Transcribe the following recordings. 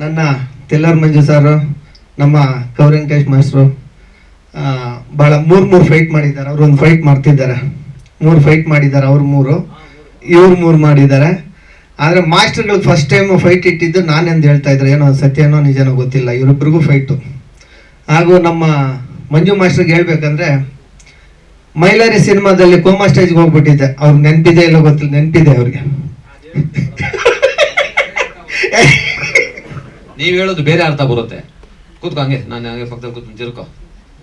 ನನ್ನ ತೆಲ್ಲರ್ ಮಂಜು ಸಾರು ನಮ್ಮ ಕೌರಂಕೇಶ್ ಮಾಸ್ಟ್ರು ಭಾಳ ಮೂರು ಮೂರು ಫೈಟ್ ಮಾಡಿದ್ದಾರೆ. ಅವ್ರು ಒಂದು ಫೈಟ್ ಮಾಡ್ತಿದ್ದಾರೆ. ಮೂರು ಫೈಟ್ ಮಾಡಿದ್ದಾರೆ ಅವ್ರು ಮೂರು. ಇವ್ರು ಮೂರು ಮಾಡಿದ್ದಾರೆ. ಆದರೆ ಮಾಸ್ಟರ್ಗಳು ಫಸ್ಟ್ ಟೈಮ್ ಫೈಟ್ ಇಟ್ಟಿದ್ದು ನಾನೆಂದು ಹೇಳ್ತಾ ಇದ್ರೆ ಏನೋ ಸತ್ಯನೋ ನಿಜನೋ ಗೊತ್ತಿಲ್ಲ. ಇವರಿಬ್ಬರಿಗೂ ಫೈಟು ಹಾಗೂ ನಮ್ಮ ಮಂಜು ಮಾಸ್ಟರ್ಗೆ ಹೇಳ್ಬೇಕಂದ್ರೆ, ಮೈಲಾರಿ ಸಿನಿಮಾದಲ್ಲಿ ಕೋಮಾ ಸ್ಟೇಜ್ಗೆ ಹೋಗ್ಬಿಟ್ಟಿದ್ದೆ. ಅವ್ರಿಗೆ ನೆನಪಿದೆ ಇಲ್ಲ ಗೊತ್ತಿಲ್ಲ. ನೆನಪಿದೆ ಅವ್ರಿಗೆ. ನೀವ್ ಹೇಳೋದು ಬೇರೆ ಅರ್ಥ ಬರುತ್ತೆ. ಕೂತ್ಕೊ ಹಂಗೆ, ನಾನು ಹಂಗೆ ಪಕ್ಕದಲ್ಲಿ ಕೂತ್ಕೊಂಡು ತಿರ್ಕೋ.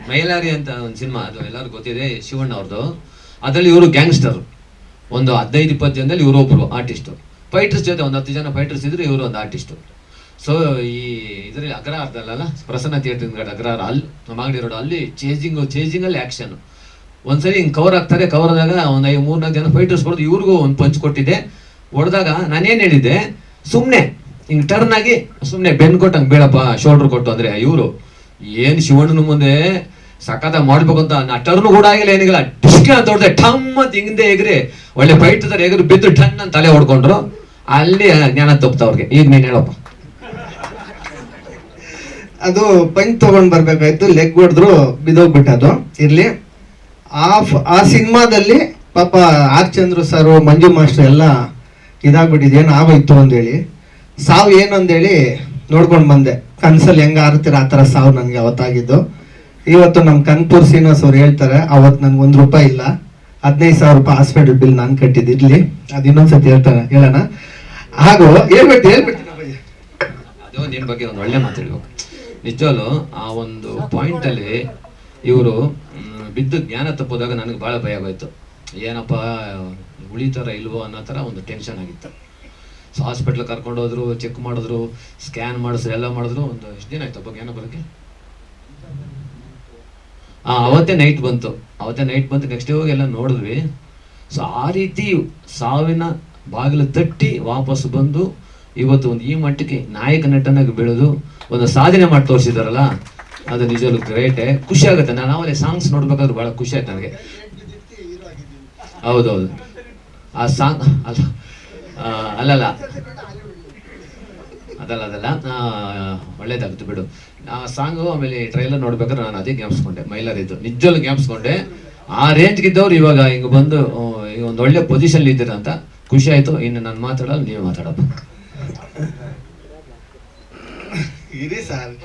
ಮೈಲಾರಿ ಅಂತ ಒಂದು ಸಿನಿಮಾ, ಅದು ಎಲ್ಲರಿಗೂ ಗೊತ್ತಿದೆ, ಶಿವಣ್ಣ ಅವ್ರದ್ದು ಅದರಲ್ಲಿ ಇವರು ಗ್ಯಾಂಗ್ಸ್ಟರ್. ಒಂದು ಹದಿನೈದು, ಇಪ್ಪತ್ತು ಜನದಲ್ಲಿ ಇವರು ಒಬ್ಬರು ಆರ್ಟಿಸ್ಟು ಫೈಟರ್ಸ್ ಜೊತೆ ಒಂದು ಹತ್ತು ಜನ ಫೈಟರ್ಸ್ ಇದ್ರು ಇವರು ಒಂದು ಆರ್ಟಿಸ್ಟು ಸೊ ಈ ಇದರಲ್ಲಿ ಅಗ್ರಹಾರದಲ್ಲ ಪ್ರಸನ್ನ ಥಿಯೇಟರ್ ಅಗ್ರಹಾರ ಅಲ್ಲಿ ನಮ್ಮ ಅಂಗಡಿ ರೋಡ್ ಅಲ್ಲಿ ಚೇಜಿಂಗ್ ಚೇಜಿಂಗ್ ಅಲ್ಲಿ ಆಕ್ಷನ್ ಒಂದ್ಸರಿ ಹಿಂಗೆ ಕವರ್ ಆಗ್ತಾರೆ ಕವರ್ ಆದಾಗ ಒಂದು ಐದು ಮೂರ್ನಾಲ್ಕು ಜನ ಫೈಟರ್ಸ್ ಕೊಡೋದು ಇವ್ರಿಗೂ ಒಂದು ಪಂಚ್ ಕೊಟ್ಟಿದ್ದೆ ಹೊಡೆದಾಗ ನಾನೇನು ಹೇಳಿದ್ದೆ, ಸುಮ್ನೆ ಹಿಂಗ್ ಟರ್ನ್ ಆಗಿ ಸುಮ್ನೆ ಬೆನ್ ಕೊಟ್ಟಂಗ್ ಬೀಳಪ್ಪ ಶೋಲ್ಡರ್ ಕೊಟ್ಟು ಅಂದ್ರೆ, ಇವರು ಏನ್ ಶಿವಣ್ಣನ ಮುಂದೆ ಸಖತ ಮಾಡ್ಬೇಕು ಅಂತ ನಾ ಟರ್ನ್ ಕೂಡ ಆಗಿಲ್ಲ ಏನಿಲ್ಲ. ಡಿಸ್ಕ್ ಅಂತ ಹೊಡೆದೆ ಠಮ್ ಅಂತ ಹಿಂದೆ ಎಗ್ರಿ, ಒಳ್ಳೆ ಫೈಟ್ ತರ ಎಗ್ರಿ ಬಿದ್ದು ಟನ್ ಅಂತ ತಲೆ ಹೊಡ್ಕೊಂಡ್ರು. ಅಲ್ಲಿ ಜ್ಞಾನ ತಪ್ಪ ಅವ್ರಿಗೆ. ಈಗ ನೀನ್ ಹೇಳಪ್ಪ. ಅದು ಪಂಚ್ ತಗೊಂಡ್ ಬರ್ಬೇಕಾಯ್ತು ಲೆಗ್ ಹೊಡೆದ್ರು ಬಿದೋಗ್ಬಿಟ್ಟದು ಇರ್ಲಿ. ಆ ಆ ಸಿನಿಮಾದಲ್ಲಿ ಪಾಪ R Chandru sir, Manju master ಎಲ್ಲ ಇದಾಗ್ಬಿಟ್ಟಿದೆ ಆಗೋಯ್ತು ಅಂದೇಳಿ. ಸಾವು ಏನು ನೋಡ್ಕೊಂಡು ಬಂದೆ. ಕನ್ಸಲ್ಲಿ ಹೆಂಗ ಆರ್ತೀರ ಆ ಥರ ಸಾವು ನನಗೆ ಅವತ್ತಾಗಿದ್ದು. ಇವತ್ತು ನಮ್ಮ ಕನ್ಪುರ್ ಶ್ರೀನಿವಾಸ್ ಅವ್ರು ಹೇಳ್ತಾರೆ, ಅವತ್ತು ನನಗೆ ಒಂದು ರೂಪಾಯಿ ಇಲ್ಲ. ಹದಿನೈದು ಸಾವಿರ ರೂಪಾಯಿ ಹಾಸ್ಪಿಟಲ್ ಬಿಲ್ ನಾನು ಕಟ್ಟಿದ್ದು ಇರ್ಲಿ. ಅದು ಇನ್ನೊಂದ್ಸತಿ ಹೇಳ್ತಾರೆ ಹೇಳೋಣ ಹಾಗೂ ಹೇಳ್ಬಿಟ್ಟು ಹೇಳ್ಬಿಟ್ಟು. ಅದು ನಿನ್ ಬಗ್ಗೆ ಒಂದು ಒಳ್ಳೆ ಮಾತು ಹೇಳ್ಬೇಕು ನಿಜವಲ್ಲೂ ಆ ಒಂದು ಪಾಯಿಂಟ್ ಅಲ್ಲಿ ಇವರು ಬಿದ್ದು ಜ್ಞಾನ ತಪ್ಪೋದಾಗ ನನಗೆ ಬಹಳ ಭಯ ಆಗೋಯ್ತು. ಏನಪ್ಪ ಉಳಿತಾರ ಇಲ್ವೋ ಅನ್ನೋ ಥರ ಒಂದು ಟೆನ್ಷನ್ ಆಗಿತ್ತು. ಸೊ ಹಾಸ್ಪಿಟ್ಲ್ ಕರ್ಕೊಂಡು ಹೋದ್ರು ಚೆಕ್ ಮಾಡಿದ್ರು ಸ್ಕ್ಯಾನ್ ಮಾಡಿದ್ರು ಎಲ್ಲ ಮಾಡಿದ್ರು ಒಂದು ಎಷ್ಟು ದಿನ ಆಯ್ತು ಆಯ್ತಪ್ಪ ಏನೋ ಬರೋಕ್ಕೆ? ಆ ಅವತ್ತೇ ನೈಟ್ ಬಂತು. ಅವತ್ತೇ ನೈಟ್ ಬಂತು ನೆಕ್ಸ್ಟ್ ಡೇ ಹೋಗಿ ಎಲ್ಲ ನೋಡಿದ್ವಿ. ಸೊ ಆ ರೀತಿ ಸಾವಿನ ಬಾಗಿಲು ತಟ್ಟಿ ವಾಪಸ್ ಬಂದು ಇವತ್ತು ಒಂದು ಈ ಮಟ್ಟಕ್ಕೆ ನಾಯಕ ನಟನಾಗಿ ಬೆಳೆದು ಒಂದು ಸಾಧನೆ ಮಾಡಿ ತೋರಿಸಿದಾರಲ್ಲ ಅದು ನಿಜವಾಗ್ಲೂ ಗ್ರೇಟೆ ಖುಷಿ ಆಗುತ್ತೆ. ನಾನು ಆಮೇಲೆ ಸಾಂಗ್ಸ್ ನೋಡ್ಬೇಕಾದ್ರೆ ಬಹಳ ಖುಷಿ ಆಯ್ತು ನನಗೆ. ಹೌದೌದು ಆ ಸಾಂಗ್ ಅಲ್ಲ ಅಲ್ಲಲ್ಲ. ಅದಲ್ಲ ಅದಲ್ಲ. ಒಳ್ಳೇದಾಗ್ತು ಒಳ್ಳೇದಾಗುತ್ತೆ ಬಿಡು. ಆ ಸಾಂಗು ಆಮೇಲೆ ಟ್ರೈಲರ್ ನೋಡ್ಬೇಕಾದ್ರೆ ನಾನು ಅದೇ ಜ್ಞಾಪಿಸ್ಕೊಂಡೆ ಇದ್ದು. ನಿಜವಲ್ಲೂ ಜ್ಞಾಪಿಸ್ಕೊಂಡೆ ಆ ರೇಂಜ್ಗಿದ್ದವ್ರು ಇವಾಗ ಹಿಂಗೆ ಬಂದು ಈಗ ಒಂದು ಒಳ್ಳೆ ಪೊಸಿಷನ್ ಇದ್ದೀರ ಅಂತ ಖುಷಿ ಆಯ್ತು. ಇನ್ನು ನಾನು ಮಾತಾಡಲ್ಲ ನೀವು ಮಾತಾಡಪ್ಪ. ಸರ್.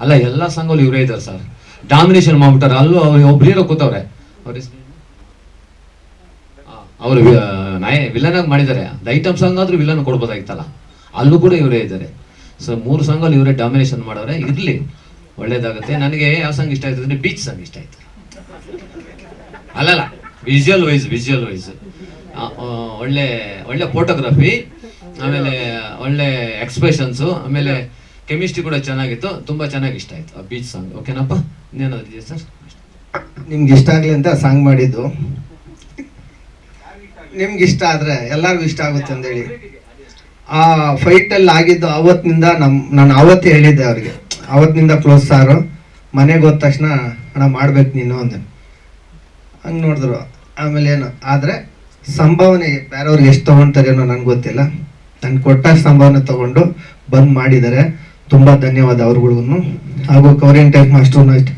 ಅಲ್ಲ ಎಲ್ಲ ಸಾಂಗಲ್ಲಿ ಇವರೇ ಇದ್ದಾರೆ ಸರ್. ಡಾಮಿನೇಷನ್ ಮಾಡ್ಬಿಟ್ಟಾರೆ. ಅಲ್ಲೂ ಅವ್ರು ಒಬ್ರು ಹೀರೋ ಕೂತವ್ರೆ. ಅವ್ರ ಅವರು ನಾಯ ವಿಲನ್ ಆಗಿ ಮಾಡಿದ್ದಾರೆ. ಐಟಮ್ ಸಾಂಗ್ ಆದ್ರೂ ವಿಲನ್ ಕೊಡ್ಬೋದಾಗಿತ್ತಲ್ಲ. ಅಲ್ಲೂ ಕೂಡ ಇವರೇ ಇದ್ದಾರೆ. ಸೊ ಮೂರು ಸಾಂಗಲ್ಲಿ ಇವರೇ ಡಾಮಿನೇಷನ್ ಮಾಡೋರೆ ಇರ್ಲಿ. ಒಳ್ಳೇದಾಗುತ್ತೆ. ನನಗೆ ಯಾವ ಸಾಂಗ್ ಇಷ್ಟ ಆಯ್ತು ಬೀಚ್ ಸಾಂಗ್ ಇಷ್ಟ ಆಯ್ತು. ಅಲ್ಲಲ್ಲ. ವಿಜುವಲ್ ವೈಸ್ ವಿಜುವಲ್ ವೈಸ್ ಒಳ್ಳೆ ಒಳ್ಳೆ ಫೋಟೋಗ್ರಫಿ ಆಮೇಲೆ ಒಳ್ಳೆ ಎಕ್ಸ್ಪ್ರೆಷನ್ಸು ಆಮೇಲೆ ಕೆಮಿಸ್ಟ್ರಿ ಕೂಡ ಚೆನ್ನಾಗಿತ್ತು. ತುಂಬ ಚೆನ್ನಾಗಿ ಇಷ್ಟ ಆಯ್ತು. ಆ ಬೀಚ್ ಸಾಂಗ್ ಓಕೆನಪ್ಪ ಇನ್ನೇನಾದ್ರು ಇದೆಯಾ ಸರ್? ನಿಮ್ಗೆ ಇಷ್ಟ ಆಗಲಿ ಅಂತ ಸಾಂಗ್ ಮಾಡಿದ್ದು. ನಿಮ್ಗೆ ಇಷ್ಟ ಆದರೆ ಎಲ್ಲರಿಗೂ ಇಷ್ಟ ಆಗುತ್ತೆ ಅಂದೇಳಿ. ಆ ಫೈಟ್ ಅಲ್ಲಿ ಆಗಿದ್ದು ಅವತ್ತಿನಿಂದ ನಮ್ಮ ನಾನು ಅವತ್ತೇ ಹೇಳಿದ್ದೆ ಅವ್ರಿಗೆ. ಅವತ್ತಿನಿಂದ ಕ್ಲೋಸ್ ಸಾರು. ಮನೆಗೆ ಹೋದ ತಕ್ಷಣ ಹಣ ಮಾಡ್ಬೇಕು ನೀನು ಅಂದೆ. ಹಂಗೆ ನೋಡಿದ್ರು. ಆಮೇಲೆ ಏನು, ಆದರೆ ಸಂಭಾವನೆ ಬೇರೆಯವ್ರಿಗೆ ಎಷ್ಟು ತೊಗೊಳ್ತಾರೇನೋ ನನಗೆ ಗೊತ್ತಿಲ್ಲ. ನಾನು ಕೊಟ್ಟ ಸಂಭಾವನೆ ತಗೊಂಡು ಬಂದ್ ಮಾಡಿದ್ದಾರೆ. ತುಂಬ ಧನ್ಯವಾದ ಅವ್ರಿಗಳಿಗೂ ಹಾಗೂ ಕವರಿಂಗ್ ಟೈಪ್ ಮಾಸ್ಟರ್ನು ಅಷ್ಟೇ.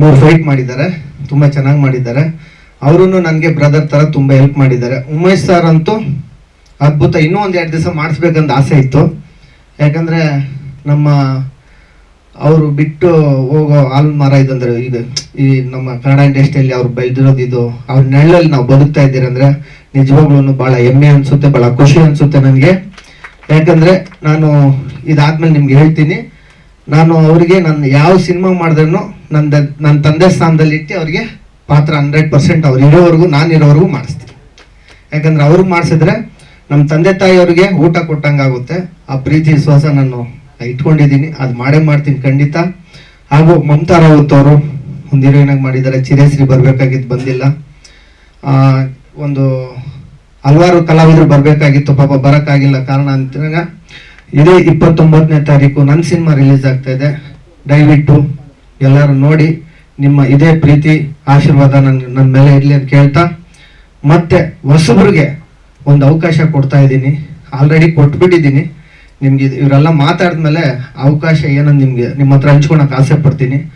ಮೂರು ಫೈಟ್ ಮಾಡಿದ್ದಾರೆ. ತುಂಬ ಚೆನ್ನಾಗಿ ಮಾಡಿದ್ದಾರೆ. ಅವರು ನನಗೆ ಬ್ರದರ್ ಥರ ತುಂಬ ಹೆಲ್ಪ್ ಮಾಡಿದ್ದಾರೆ. ಉಮೇಶ್ ಸರ್ ಅಂತೂ ಅದ್ಭುತ. ಇನ್ನೂ ಒಂದು ಎರಡು ದಿವಸ ಮಾಡಿಸ್ಬೇಕಂತ ಆಸೆ ಇತ್ತು. ಯಾಕಂದರೆ ನಮ್ಮ ಅವರು ಬಿಟ್ಟು ಹೋಗೋ ಹಾಲ್ ಮರ ಇದಂದ್ರೆ ಇದು, ಈ ನಮ್ಮ ಕನ್ನಡ ಇಂಡಸ್ಟ್ರಿಯಲ್ಲಿ ಅವ್ರು ಬೆಳೆದಿರೋದು ಇದು, ಅವ್ರ ನೆರಳಲ್ಲಿ ನಾವು ಬದುಕ್ತಾ ಇದ್ದೀರ ಅಂದ್ರೆ ನಿಜವಾಗ್ಲೂ ಭಾಳ ಹೆಮ್ಮೆ ಅನ್ಸುತ್ತೆ ಭಾಳ ಖುಷಿ ಅನ್ಸುತ್ತೆ ನನಗೆ. ಯಾಕಂದ್ರೆ ನಾನು ಇದಾದ್ಮೇಲೆ ನಿಮ್ಗೆ ಹೇಳ್ತೀನಿ. ನಾನು ಅವರಿಗೆ, ನಾನು ಯಾವ ಸಿನಿಮಾ ಮಾಡಿದ್ರೂ ನನ್ನ ನನ್ನ ತಂದೆ ಸ್ಥಾನದಲ್ಲಿ ಇಟ್ಟು ಅವ್ರಿಗೆ ಪಾತ್ರ ಹಂಡ್ರೆಡ್ ಪರ್ಸೆಂಟ್ ಅವ್ರು ಇರೋವರೆಗೂ, ನಾನು ಇರೋವರೆಗೂ ಮಾಡಿಸ್ತೀನಿ. ಯಾಕಂದ್ರೆ ಅವ್ರಿಗೆ ಮಾಡಿಸಿದ್ರೆ ನಮ್ಮ ತಂದೆ ತಾಯಿಯವ್ರಿಗೆ ಊಟ ಕೊಟ್ಟಂಗಾಗುತ್ತೆ ಆ ಪ್ರೀತಿ ವಿಶ್ವಾಸ ನಾನು ಇಟ್ಕೊಂಡಿದ್ದೀನಿ. ಅದು ಮಾಡೇ ಮಾಡ್ತೀನಿ ಖಂಡಿತ. ಹಾಗೂ ಮಮತಾ ರಾವತ್ ಅವರು ಒಂದು ಹೀರೋಯಿನಾಗಿ ಮಾಡಿದ್ದಾರೆ. ಚಿರೇಶ್ರೀ ಬರಬೇಕಾಗಿದ್ದು ಬಂದಿಲ್ಲ. ಒಂದು ಹಲವಾರು ಕಲಾವಿದರು ಬರಬೇಕಾಗಿತ್ತು, ಪಾಪ ಬರೋಕ್ಕಾಗಿಲ್ಲ ಕಾರಣ ಅಂತಾಗ ಇದೇ ಇಪ್ಪತ್ತೊಂಬತ್ತನೇ ತಾರೀಕು ನನ್ನ ಸಿನಿಮಾ ರಿಲೀಸ್ ಆಗ್ತಾ ಇದೆ. ದಯವಿಟ್ಟು ಎಲ್ಲರೂ ನೋಡಿ. ನಿಮ್ಮ ಇದೇ ಪ್ರೀತಿ, ಆಶೀರ್ವಾದ ನನ್ನ ನನ್ನ ಮೇಲೆ ಇರಲಿ ಅಂತ ಕೇಳ್ತಾ, ಮತ್ತೆ ಹೊಸಬ್ರಿಗೆ ಒಂದು ಅವಕಾಶ ಕೊಡ್ತಾ ಇದ್ದೀನಿ. ಆಲ್ರೆಡಿ ಕೊಟ್ಬಿಟ್ಟಿದ್ದೀನಿ. ನಿಮ್ಗೆ ಇವರೆಲ್ಲ ಮಾತಾಡಿದ್ಮೇಲೆ ಅವಕಾಶ ಏನೋ ನಿಮಗೆ, ನಿಮ್ಮ ಹತ್ರ ಹಂಚ್ಕೊಳಕ್ ಆಸೆ ಪಡ್ತೀನಿ.